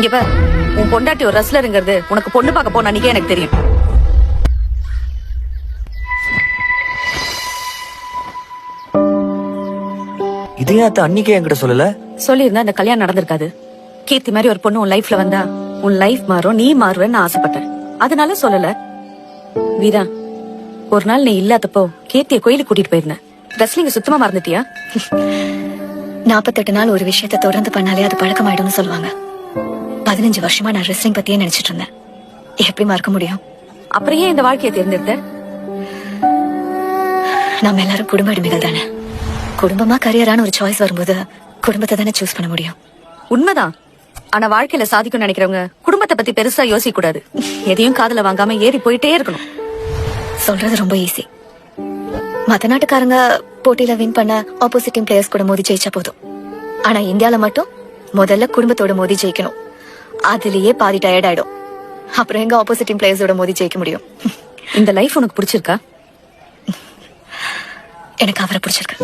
இங்க பார். உன் பொண்டாட்டி ஒரு ரஸ்லருங்கிறது உனக்கு பொண்ணு பார்க்க போன அன்னைக்கே எனக்கு தெரியும். இதையும் அத்தை அன்னைக்கே என்கிட்ட சொல்லல? சொல்லியிருந்தா இந்த கல்யாணம் நடந்திருக்காது. கீர்த்தி மாதிரி ஒரு பொண்ணு உன் லைஃப்ல வந்தா உன் லைஃப் மாறும் நீ மாறுவேன்னு நான் ஆசைப்பட்டேன். அதனால சொல்லல. வீரா ஒரு நாள் நீ இல்லாதப்போ கீர்த்திய கோயிலுக்கு கூட்டிட்டு போயிருந்தேன் ரெஸ்லிங்க சுத்தமா மறந்துட்டியா? நாற்பத்தெட்டு நாள் ஒரு விஷயத்தை தொடர்ந்து பண்ணாலே அது பழக்கமாயிடும்னு சொல்லுவாங்க. பதினஞ்சு வருஷமா நான் ரெஸ்லிங் பத்தியே நினைச்சிட்டு இருந்தேன். எப்படி மறக்க முடியும்? அப்புறம் ஏன் இந்த வாழ்க்கையை தேர்ந்தெடுத்த? நம்ம எல்லாரும் குடும்ப அடிமைகள் தானே. குடும்பமா கரியரான ஒரு சாய்ஸ் வரும்போது குடும்பத்தை தானே சூஸ் பண்ண முடியும். உண்மைதான். ஆனா வாழ்க்கையில சாதிக்கும் நினைக்கிறவங்க குடும்பத்தை பத்தி பெருசா யோசிக்க கூடாது. எதையும் காதுல வாங்காம ஏறி போயிட்டே இருக்கணும். சொல்றது ரொம்ப ஈஸி மத்த நாட்டுக்காரங்க போட்டியில வின் பண்ண ஆப்போசிட் டீம் பிளேயர்ஸ் கூட மோதி ஜெயிச்சா போதும். ஆனா இந்தியால மட்டும் முதல்ல குடும்பத்தோட மோதி ஜெயிக்கணும். அதுலயே பாதி டயர்ட் ஆயிடும். அப்புறம் எங்க ஆப்போசிட் டீம் பிளேயர்ஸோட மோதி ஜெயிக்க முடியும். இந்த லைஃப் உனக்கு பிடிச்சிருக்கா? எனக்கு அவரை பிடிச்சிருக்கு.